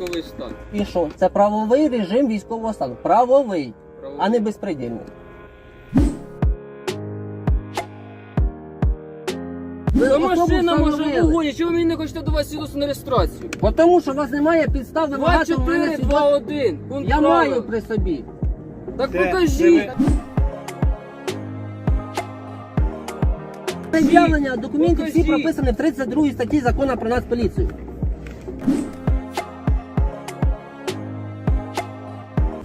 військовий стан. І що? Це правовий режим військового стану. Правовий, Правовий. а не безпредельний. Ви Та машина може вогоні. Чого ви мені не хочете до вас свідоцтво на реєстрацію? Бо тому що у вас немає підстав вимагати в мене 24, 2, 1. Пункт Я правил. маю при собі. Так Де? покажіть. Пред'явлення документів всі Покажіть. прописані в 32 статті закону про нацполіцію.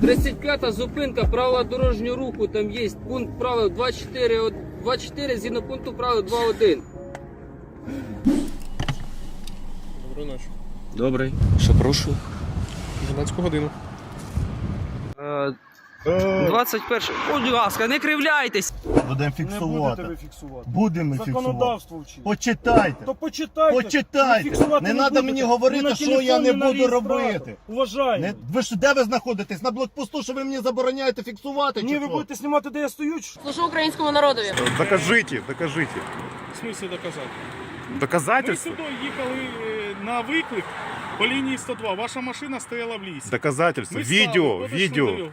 35-та зупинка правила дорожнього руху. Там є пункт правил 24, от- 24 згідно пункту правил 2.1. Доброї ночі. Добрий. Що прошу? 12 годину. 21. Будь ласка, не кривляйтесь. Будемо Не фіксувати. будете ви фіксувати. Будемо фіксувати. Законодавство вчить. Почитайте. То почитайте. Почитайте. Ви фіксувати Не не надо будете. мені говорити, Ні на що телефон, я не ні на буду реєстратор. робити. Уважаємо. Не, ви ж де ви знаходитесь? На блокпосту, що ви мені забороняєте фіксувати? Ні, чи ви що? будете знімати, де я стою? чи що? Служу українському народові. Докажите, докажите. В смысле доказати? Ми Доказательства? сюди їхали е, на виклик по лінії 102. Ваша машина стояла в лісі. Доказательства. Ми стали, Видео, подошли видео. нього.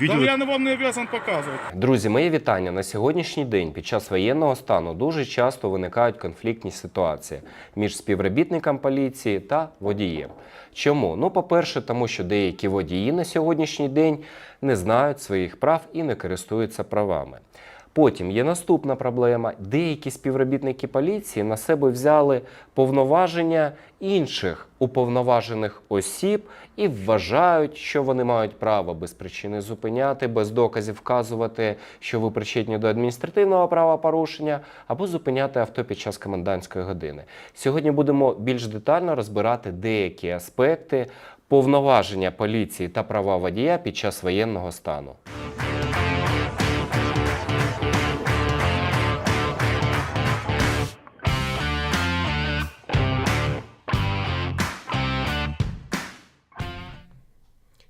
Видео. Я не вам не обов'язан показувати. Друзі, мої вітання. На сьогоднішній день під час воєнного стану дуже часто виникають конфліктні ситуації між співробітником поліції та водієм. Чому? Ну, по-перше, тому що деякі водії на сьогоднішній день не знають своїх прав і не користуються правами. Потім є наступна проблема. Деякі співробітники поліції на себе взяли повноваження інших уповноважених осіб і вважають, що вони мають право без причини зупиняти, без доказів вказувати, що ви причетні до адміністративного правопорушення, або зупиняти авто під час комендантської години. Сьогодні будемо більш детально розбирати деякі аспекти повноваження поліції та права водія під час воєнного стану.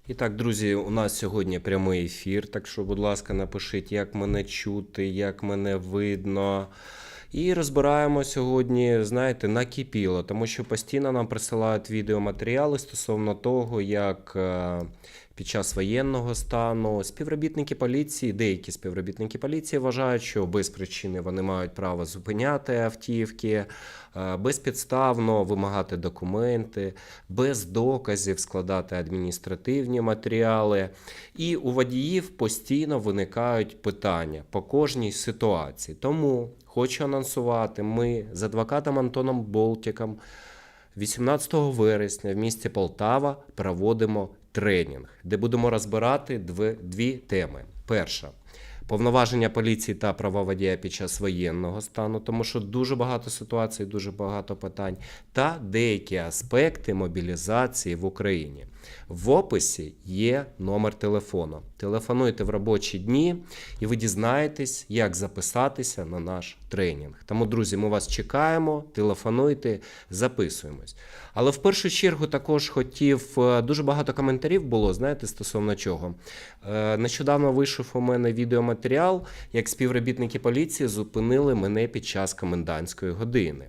І так, друзі, у нас сьогодні прямий ефір. Так що, будь ласка, напишіть, як мене чути, як мене видно. І розбираємо сьогодні, знаєте, накипіло, тому що постійно нам присилають відеоматеріали стосовно того, як е, під час воєнного стану співробітники поліції, деякі співробітники поліції вважають, що без причини вони мають право зупиняти автівки, е, безпідставно вимагати документи, без доказів складати адміністративні матеріали. І у водіїв постійно виникають питання по кожній ситуації. Тому хочу анонсувати, ми з адвокатом Антоном Болтіком 18 вересня в місті Полтава проводимо тренінг, де будемо розбирати дві, теми. Перша повноваження поліції та права водія під час воєнного стану, тому що дуже багато ситуацій, дуже багато питань, та деякі аспекти мобілізації в Україні. В описі є номер телефону. Телефонуйте в робочі дні, і ви дізнаєтесь, як записатися на наш тренінг. Тому, друзі, ми вас чекаємо, телефонуйте, записуємось. Але в першу чергу також хотів е, дуже багато коментарів було, знаєте, стосовно чого. Е, Нещодавно вийшов у мене відеоматеріал, як співробітники поліції зупинили мене під час комендантської години.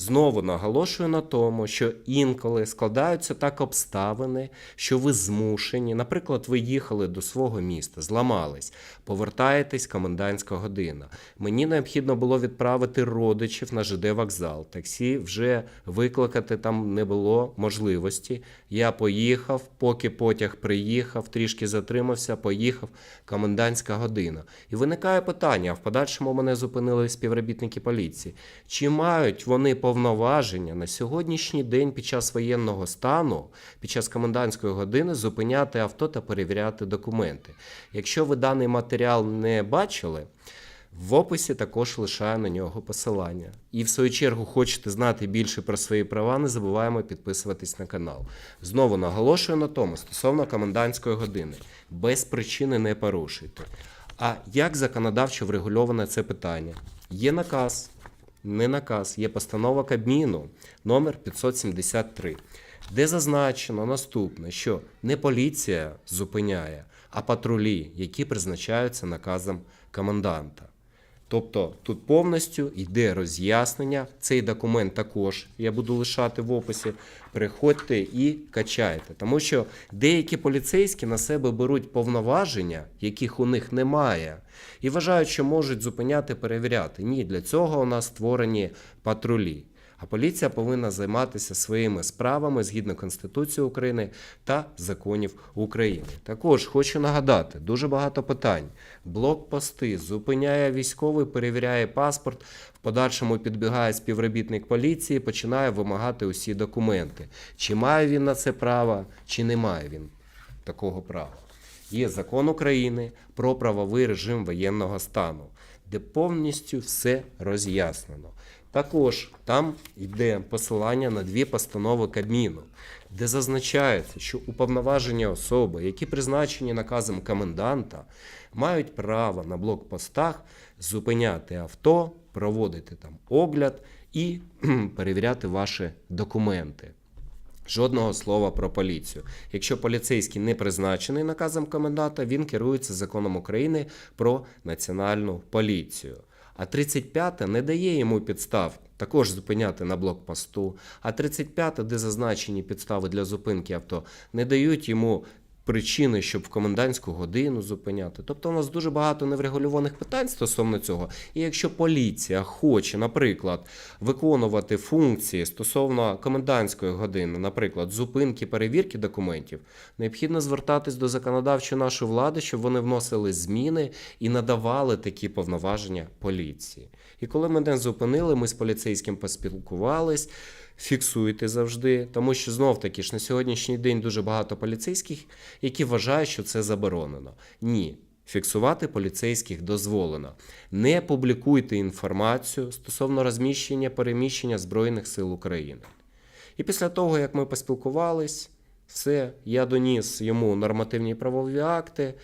Знову наголошую на тому, що інколи складаються так обставини, що ви змушені, наприклад, ви їхали до свого міста, зламались, повертаєтесь комендантська година. Мені необхідно було відправити родичів на ЖД вокзал. Таксі вже викликати там не було можливості. Я поїхав, поки потяг приїхав, трішки затримався, поїхав комендантська година. І виникає питання: в подальшому мене зупинили співробітники поліції. Чи мають вони повноваження на сьогоднішній день під час воєнного стану, під час комендантської години зупиняти авто та перевіряти документи? Якщо ви даний матеріал не бачили, в описі також лишаю на нього посилання. І в свою чергу хочете знати більше про свої права, не забуваємо підписуватись на канал. Знову наголошую на тому, стосовно комендантської години, без причини не порушуйте. А як законодавчо врегульоване це питання? Є наказ, не наказ, є постанова Кабміну номер 573, де зазначено наступне, що не поліція зупиняє, а патрулі, які призначаються наказом коменданта. Тобто тут повністю йде роз'яснення. Цей документ також я буду лишати в описі. Приходьте і качайте. Тому що деякі поліцейські на себе беруть повноваження, яких у них немає, і вважають, що можуть зупиняти, перевіряти. Ні, для цього у нас створені патрулі. А поліція повинна займатися своїми справами згідно Конституції України та законів України. Також хочу нагадати, дуже багато питань. Блокпости зупиняє військовий, перевіряє паспорт. В подальшому підбігає співробітник поліції, починає вимагати усі документи. Чи має він на це право, чи не має він такого права. Є закон України про правовий режим воєнного стану, де повністю все роз'яснено. Також там йде посилання на дві постанови Кабміну, де зазначається, що уповноважені особи, які призначені наказом коменданта, мають право на блокпостах зупиняти авто, проводити там огляд і перевіряти ваші документи. Жодного слова про поліцію. Якщо поліцейський не призначений наказом коменданта, він керується законом України про національну поліцію. А 35 не дає йому підстав також зупиняти на блокпосту. А 35, де зазначені підстави для зупинки авто, не дають йому причини, щоб в комендантську годину зупиняти. Тобто у нас дуже багато неврегульованих питань стосовно цього. І якщо поліція хоче, наприклад, виконувати функції стосовно комендантської години, наприклад, зупинки, перевірки документів, необхідно звертатись до законодавчої нашої влади, щоб вони вносили зміни і надавали такі повноваження поліції. І коли мене зупинили, ми з поліцейським поспілкувались. Фіксуйте завжди, тому що знов таки ж на сьогоднішній день дуже багато поліцейських, які вважають, що це заборонено. Ні. Фіксувати поліцейських дозволено. Не публікуйте інформацію стосовно розміщення переміщення Збройних сил України. І після того, як ми поспілкувались, все, я доніс йому нормативні правові акти,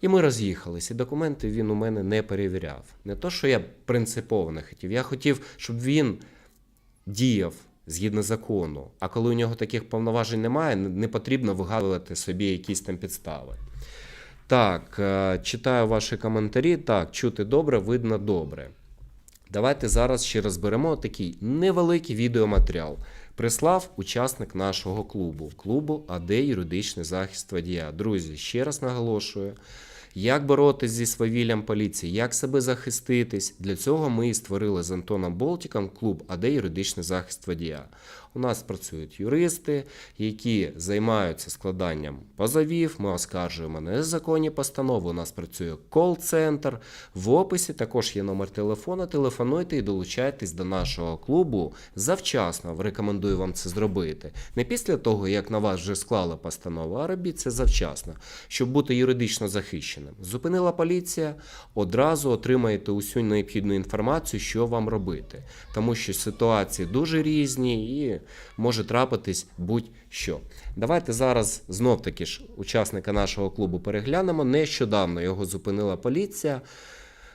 і ми роз'їхались. І документи він у мене не перевіряв. Не то, що я принципово не хотів. Я хотів, щоб він діяв згідно закону. А коли у нього таких повноважень немає, не потрібно вигадувати собі якісь там підстави. Так, е, читаю ваші коментарі. Так, чути добре, видно добре. Давайте зараз ще розберемо такий невеликий відеоматеріал. Прислав учасник нашого клубу, клубу АД Юридичний захист водія. Друзі, ще раз наголошую, як боротись зі свавіллям поліції, як себе захиститись. Для цього ми і створили з Антоном Болтіком клуб АД Юридичний захист водія. У нас працюють юристи, які займаються складанням позовів. Ми оскаржуємо незаконні постанови. У нас працює кол-центр. В описі також є номер телефону. Телефонуйте і долучайтесь до нашого клубу завчасно. Рекомендую вам це зробити. Не після того, як на вас вже склали постанову, а робіть це завчасно, щоб бути юридично захищеним. Зупинила поліція, одразу отримаєте усю необхідну інформацію, що вам робити. Тому що ситуації дуже різні і може трапитись будь-що. Давайте зараз знов таки ж учасника нашого клубу переглянемо. Нещодавно його зупинила поліція.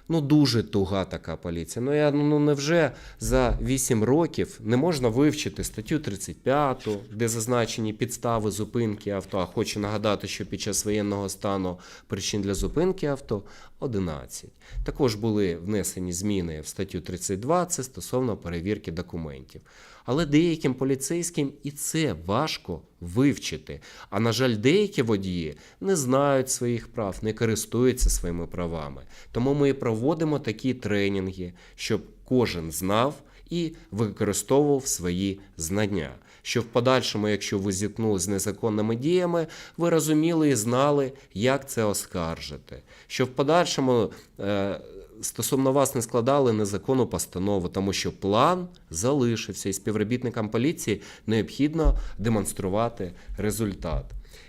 Ну, дуже туга така поліція. Ну, я ну невже за 8 років не можна вивчити статтю 35, де зазначені підстави зупинки авто. А хочу нагадати, що під час воєнного стану причин для зупинки авто 11. Також були внесені зміни в статтю 32, це стосовно перевірки документів. Але деяким поліцейським і це важко вивчити. А на жаль, деякі водії не знають своїх прав, не користуються своїми правами. Тому ми проводимо такі тренінги, щоб кожен знав і використовував свої знання. Щоб в подальшому, якщо ви зіткнулися з незаконними діями, ви розуміли і знали, як це оскаржити. Щоб в подальшому е, стосовно вас не складали незаконну постанову, тому що план залишився, і співробітникам поліції необхідно демонструвати результат.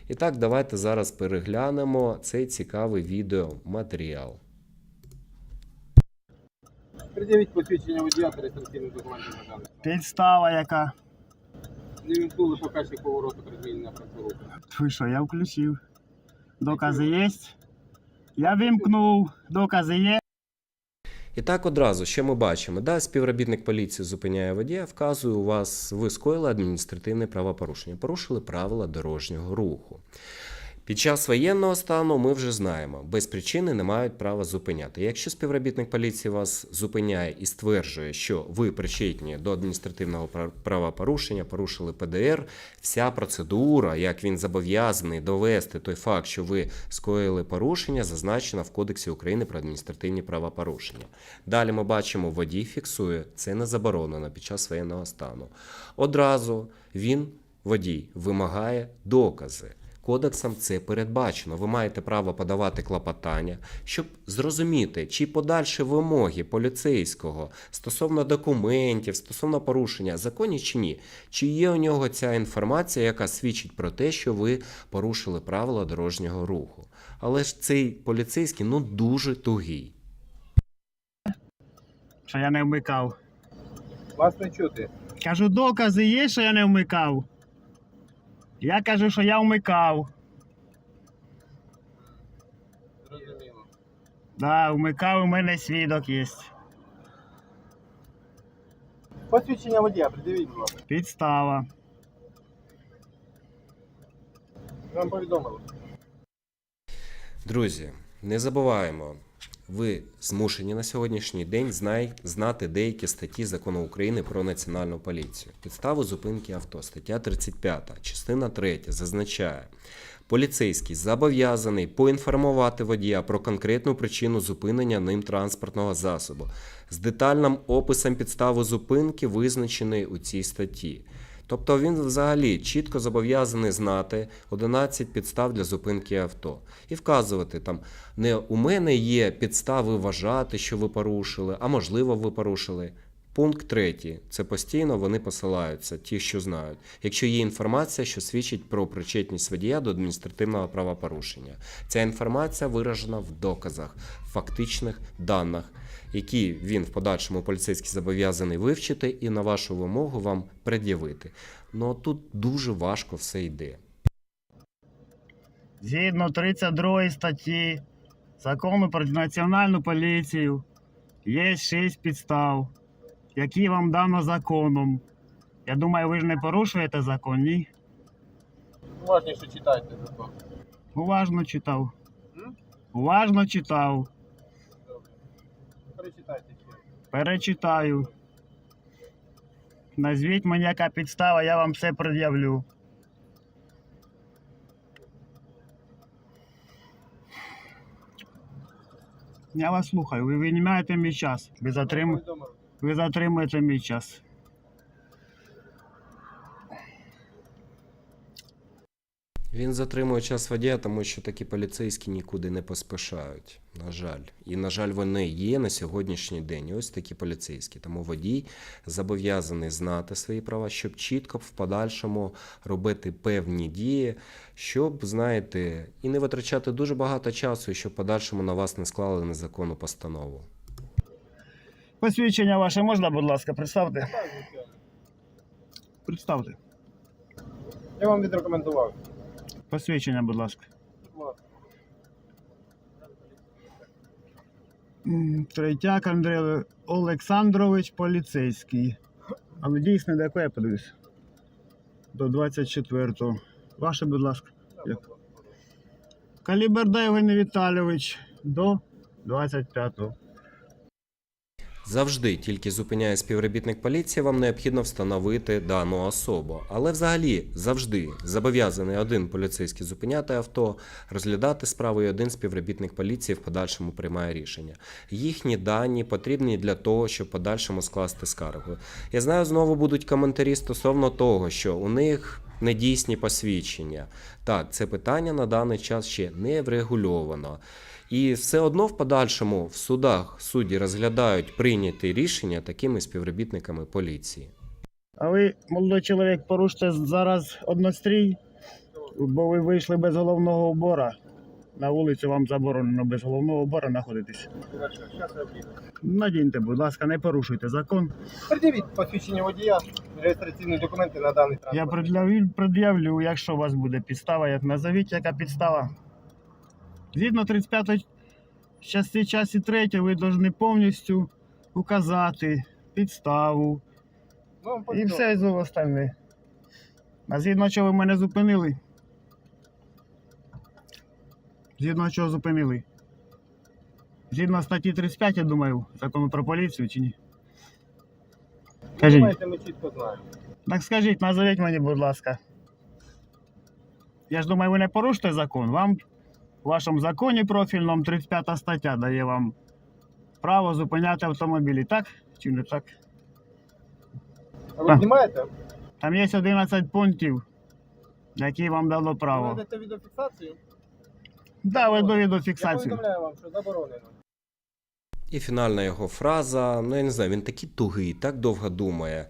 І так, давайте зараз переглянемо цей цікавий відеоматеріал. Пред'явіть посвідчення водія та реєстраційний документ на даний. Підстава яка? Не вімкнули показчик повороту при зміні на руку. Ви що, я включив. Докази є? Я вимкнув, докази є. І так одразу, що ми бачимо? Да, співробітник поліції зупиняє водія, вказує у вас, ви скоїли адміністративне правопорушення, порушили правила дорожнього руху. Під час воєнного стану ми вже знаємо, без причини не мають права зупиняти. Якщо співробітник поліції вас зупиняє і стверджує, що ви причетні до адміністративного пра- правопорушення, порушили ПДР, вся процедура, як він зобов'язаний довести той факт, що ви скоїли порушення, зазначена в Кодексі України про адміністративні правопорушення. Далі ми бачимо, водій фіксує це не заборонено під час воєнного стану. Одразу він, водій, вимагає докази. Кодексом це передбачено. Ви маєте право подавати клопотання, щоб зрозуміти, чи подальші вимоги поліцейського стосовно документів, стосовно порушення законів чи ні. Чи є у нього ця інформація, яка свідчить про те, що ви порушили правила дорожнього руху. Але ж цей поліцейський ну дуже тугий. Що я не вмикав. Вас не чути. Кажу, докази є, що я не вмикав. Я кажу, що я вмикав. Зрозуміло. Да, вмикав, у мене свідок є. Посвідчення водія, придивіть, будь ласка. Підстава. Вам повідомили. Друзі, не забуваємо, ви змушені на сьогоднішній день знати деякі статті закону України про національну поліцію. Підставу зупинки авто, стаття 35, частина 3 зазначає. Поліцейський зобов'язаний поінформувати водія про конкретну причину зупинення ним транспортного засобу з детальним описом підстави зупинки, визначеної у цій статті. Тобто він взагалі чітко зобов'язаний знати 11 підстав для зупинки авто і вказувати там не у мене є підстави вважати, що ви порушили, а можливо, ви порушили. Пункт третій. Це постійно вони посилаються, ті, що знають. Якщо є інформація, що свідчить про причетність водія до адміністративного правопорушення. Ця інформація виражена в доказах, фактичних даних, які він в подальшому поліцейський зобов'язаний вивчити і на вашу вимогу вам пред'явити. Ну тут дуже важко все йде. Згідно 32 статті закону про національну поліцію є 6 підстав, які вам дано законом. Я думаю, ви ж не порушуєте закон, ні? Уважніше читайте закон. Уважно читав. М? Уважно читав. Перечитайте ще. Перечитаю. Назвіть мені, яка підстава, я вам все пред'явлю. Я вас слухаю, ви винімаєте мій час. Ви, затрим... Повідомили. ви затримуєте мій час. Він затримує час водія, тому що такі поліцейські нікуди не поспішають. На жаль. І, на жаль, вони є на сьогоднішній день. Ось такі поліцейські. Тому водій зобов'язаний знати свої права, щоб чітко в подальшому робити певні дії, щоб, знаєте, і не витрачати дуже багато часу, і щоб в подальшому на вас не склали незаконну постанову. Посвідчення ваше можна, будь ласка, представте. Представте. Я вам відрекомендував. Посвідчення, будь ласка. Третяк Андрій Олександрович, поліцейський. Але дійсно, до якого я подивлюсь? До 24-го. Ваше, будь ласка. Як? Каліберда Євгеній Віталійович до 25-го. Завжди тільки зупиняє співробітник поліції, вам необхідно встановити дану особу. Але взагалі завжди зобов'язаний один поліцейський зупиняти авто, розглядати справу і один співробітник поліції в подальшому приймає рішення. Їхні дані потрібні для того, щоб подальшому скласти скаргу. Я знаю, знову будуть коментарі стосовно того, що у них недійсні посвідчення. Так, це питання на даний час ще не врегульовано. І все одно в подальшому в судах судді розглядають прийняті рішення такими співробітниками поліції. А ви, молодий чоловік, порушите зараз однострій, бо ви вийшли без головного убора. На вулицю вам заборонено без головного убора знаходитись. Хорошо, зараз я обіду. Надіньте, будь ласка, не порушуйте закон. Придивіть посвідчення водія, реєстраційні документи на даний Я транспорт. пред'явлю, пред'явлю, якщо у вас буде підстава, як назовіть, яка підстава. Згідно 35 частини часі 3 ви повинні повністю указати підставу вам і все з остальне. А згідно чого ви мене зупинили? Згідно чого зупинили? Згідно статті 35, я думаю, закону про поліцію чи ні? Кажіть. Думаєте, ми чітко знаємо. Так скажіть, назовіть мені, будь ласка. Я ж думаю, ви не порушите закон. Вам у вашому законі профільному 35 стаття дає вам право зупиняти автомобілі, так? Чи не так? А ви знімаєте? Там є 11 пунктів, які вам дало Ви право. ведете відеофіксацію? Да, веду Я відеофіксацію. повідомляю вам, що заборонено. І фінальна його фраза, ну я не знаю, він такий тугий, так довго думає.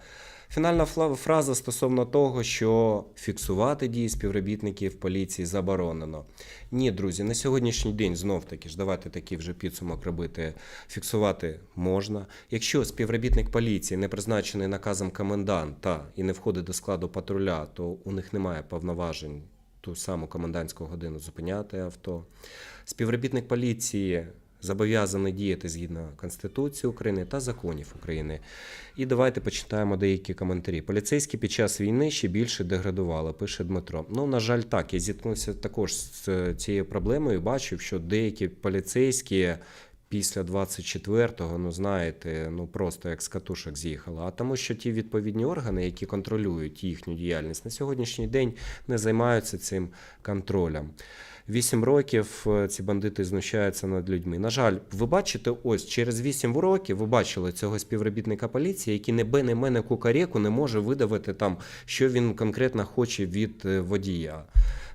Фінальна фраза стосовно того, що фіксувати дії співробітників поліції заборонено. Ні, друзі, на сьогоднішній день знов таки ж давайте такий вже підсумок робити. Фіксувати можна. Якщо співробітник поліції не призначений наказом коменданта і не входить до складу патруля, то у них немає повноважень ту саму комендантську годину зупиняти авто. Співробітник поліції зобов'язаний діяти згідно Конституції України та законів України. І давайте почитаємо деякі коментарі. Поліцейські під час війни ще більше деградували, пише Дмитро. Ну, на жаль, так. Я зіткнувся також з е, цією проблемою. Бачив, що деякі поліцейські. Після 24-го, ну знаєте, ну просто як з катушок з'їхали. А тому, що ті відповідні органи, які контролюють їхню діяльність, на сьогоднішній день не займаються цим контролем. Вісім років е, ці бандити знущаються над людьми. На жаль, ви бачите, ось через вісім років ви бачили цього співробітника поліції, який не бене мене кукарєку не може видавити там, що він конкретно хоче від е, водія.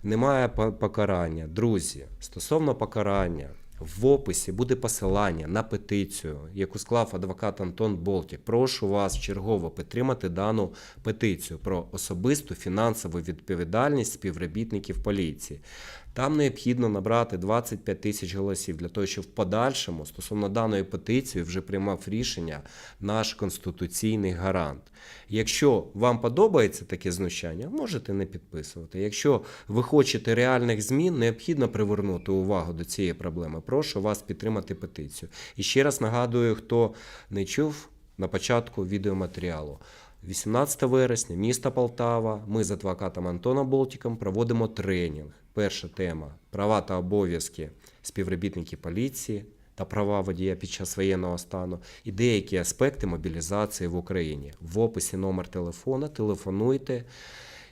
Немає покарання. Друзі, стосовно покарання. В описі буде посилання на петицію, яку склав адвокат Антон Болтік. Прошу вас чергово підтримати дану петицію про особисту фінансову відповідальність співробітників поліції. Там необхідно набрати 25 тисяч голосів для того, щоб в подальшому стосовно даної петиції вже приймав рішення наш конституційний гарант. Якщо вам подобається таке знущання, можете не підписувати. Якщо ви хочете реальних змін, необхідно привернути увагу до цієї проблеми. Прошу вас підтримати петицію. І ще раз нагадую, хто не чув на початку відеоматеріалу. 18 вересня, місто Полтава. Ми з адвокатом Антоном Болтіком проводимо тренінг. Перша тема права та обов'язки співробітників поліції та права водія під час воєнного стану і деякі аспекти мобілізації в Україні. В описі номер телефона телефонуйте.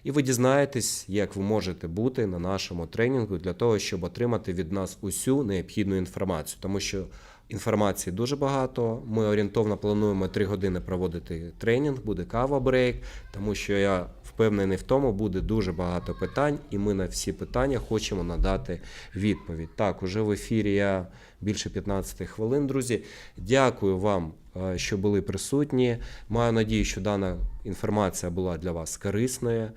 І ви дізнаєтесь, як ви можете бути на нашому тренінгу для того, щоб отримати від нас усю необхідну інформацію, тому що інформації дуже багато. Ми орієнтовно плануємо 3 години проводити тренінг, буде кава брейк, тому що я впевнений в тому, буде дуже багато питань, і ми на всі питання хочемо надати відповідь. Так, уже в ефірі я більше 15 хвилин, друзі. Дякую вам, е, що були присутні. Маю надію, що дана інформація була для вас корисною.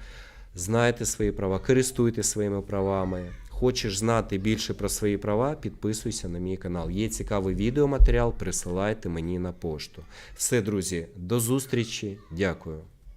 Знайте свої права, користуйтесь своїми правами. Хочеш знати більше про свої права, підписуйся на мій канал. Є цікавий відеоматеріал, присилайте мені на пошту. Все, друзі, до зустрічі. Дякую.